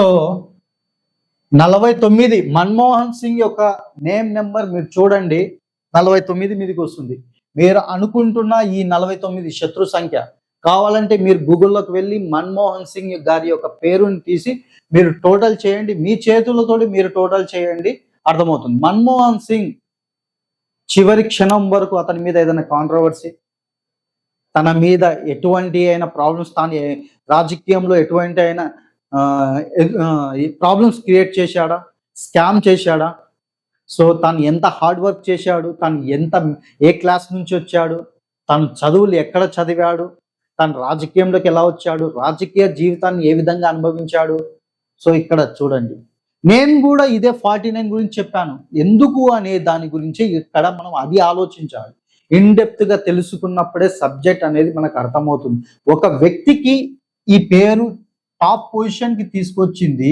So నలభై తొమ్మిది మన్మోహన్ సింగ్ యొక్క నేమ్ నెంబర్ మీరు చూడండి. నలభై తొమ్మిది మీదకి వస్తుంది. మీరు అనుకుంటున్న ఈ నలభై తొమ్మిది శత్రు సంఖ్య కావాలంటే మీరు గూగుల్లోకి వెళ్ళి మన్మోహన్ సింగ్ గారి యొక్క పేరుని తీసి మీరు టోటల్ చేయండి. మీ చేతులతోటి మీరు టోటల్ చేయండి. అర్థమవుతుంది. మన్మోహన్ సింగ్ చివరి క్షణం వరకు అతని మీద ఏదైనా కాంట్రవర్సీ తన మీద ఎటువంటి అయినా ప్రాబ్లమ్స్ తాను రాజకీయంలో ఎటువంటి అయినా ప్రాబ్లమ్స్ క్రియేట్ చేశాడా? స్కామ్ చేశాడా? సో తను ఎంత హార్డ్ వర్క్ చేశాడు? తను ఎంత ఏ క్లాస్ నుంచి వచ్చాడు? తను చదువులు ఎక్కడ చదివాడు? తను రాజకీయంలోకి ఎలా వచ్చాడు? రాజకీయ జీవితాన్ని ఏ విధంగా అనుభవించాడు? సో ఇక్కడ చూడండి. నేను కూడా ఇదే ఫార్టీ నైన్ గురించి చెప్పాను. ఎందుకు అనే దాని గురించి ఇక్కడ మనం అది ఆలోచించాలి. ఇన్గా తెలుసుకున్నప్పుడే సబ్జెక్ట్ అనేది మనకు అర్థమవుతుంది. ఒక వ్యక్తికి ఈ పేరు టాప్ పొజిషన్కి తీసుకొచ్చింది